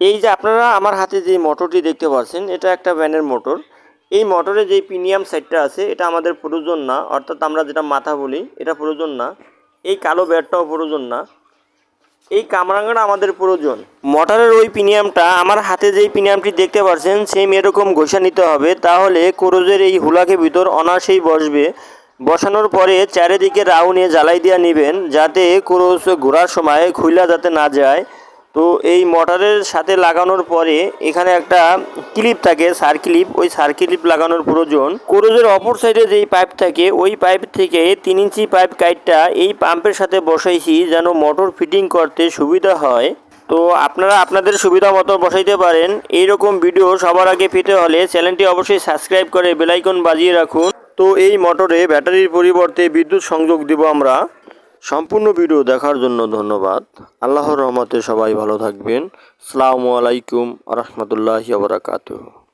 এই যে আপনারা আমার হাতে যে মোটরটি দেখতে পাচ্ছেন, এটা একটা ভ্যানের মোটর। এই মোটরে যে প্রিমিয়াম সাইডটা আছে, এটা আমাদের প্রয়োজন না, অর্থাৎ আমরা যেটা মাথা বলি, এটা প্রয়োজন না। এই কালো ব্যাটটাও প্রয়োজন না। এই কামরাঙ্গাটা আমাদের প্রয়োজন। মোটরের ওই প্রিমিয়ামটা, আমার হাতে যেই প্রিমিয়ামটি দেখতে পাচ্ছেন, সেম এরকম ঘষা নিতে হবে, তাহলে কোরোজের এই হুলাকে ভিতর অনায়াসেই বসবে। বসানোর পরে চারিদিকে রাউন্ডে জ্বালাই দিয়ে নেবেন, যাতে কোরোজ ঘোরার সময় খুইলা যাতে না যায়। তো এই মোটরের সাথে লাগানোর পরে এখানে একটা ক্লিপ থাকে, সার ক্লিপ। ওই সার ক্লিপ লাগানোর প্রয়োজন। কোরোজের অপর সাইডে যেই পাইপ থাকে, ওই পাইপ থেকে তিন ইঞ্চি পাইপ কাইটটা এই পাম্পের সাথে বসাইছি যেন মোটর ফিটিং করতে সুবিধা হয়। তো আপনারা আপনাদের সুবিধা মতো বসাইতে পারেন। এইরকম ভিডিও সবার আগে পেতে হলে চ্যানেলটি অবশ্যই সাবস্ক্রাইব করে বেলাইকন বাজিয়ে রাখুন। তো এই মোটরে ব্যাটারির পরিবর্তে বিদ্যুৎ সংযোগ দিব আমরা। সম্পূর্ণ ভিডিও দেখার জন্য ধন্যবাদ। আল্লাহর রহমতে সবাই ভালো থাকবেন। সালামু আলাইকুম রহমতুল্লাহি বারাকাতুহু।